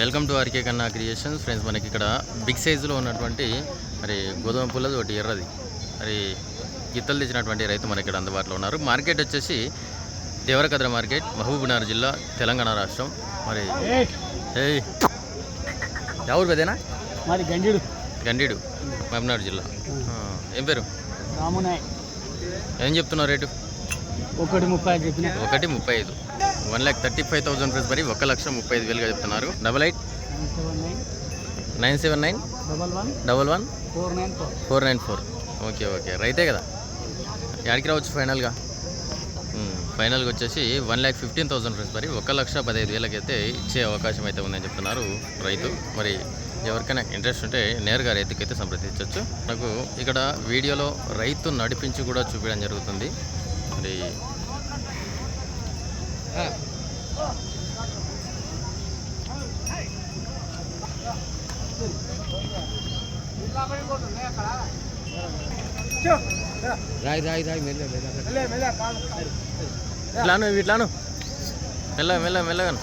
Welcome to RK Kanna creations. Friends మనకి ఇక్కడ big సైజులో ఉన్నటువంటి మరి గోధుమ పుల్లది ఒకటి ఎర్రది. మరి గిత్తలు తెచ్చినటువంటి రైతు మనకి ఇక్కడ అందుబాటులో ఉన్నారు. మార్కెట్ వచ్చేసి దేవరకద్ర మార్కెట్ మహబూబ్నగర్ జిల్లా తెలంగాణ రాష్ట్రం. మరి ఎవరు పెదేనా మరి గంజుడు గండీడు మహబూబ్నగర్ జిల్లా. ఏం పేరు? రామునాయ్. ఏం చెప్తున్నారు రేటు? ఒకటి ముప్పై ఒకటి ముప్పై ఐదు. One lakh thirty five thousand rupees మరి ఒక లక్ష ముప్పై ఐదు వేలుగా చెప్తున్నారు. Double eight. Nine seven nine. Double one. Double one four nine four. Nine four okay okay. రైతే కదా. ఎక్కడికి రావచ్చు ఫైనల్గా? ఫైనల్గా వచ్చేసి one lakh fifteen thousand rupees మరి ఒక లక్ష పదహైదు వేలకైతే ఇచ్చే అవకాశం అయితే ఉందని చెప్తున్నారు రైతు. మరి ఎవరికైనా ఇంట్రెస్ట్ ఉంటే నేరుగా రైతుకైతే సంప్రదించవచ్చు నాకు ఇక్కడ వీడియోలో రైతు నడిపించి కూడా చూపించడం జరుగుతుంది. మరి రాయి రాయి రాయి మెల్ల ఇట్లాను ఇట్లాను మెల్ల మెల్ల మెల్లగాను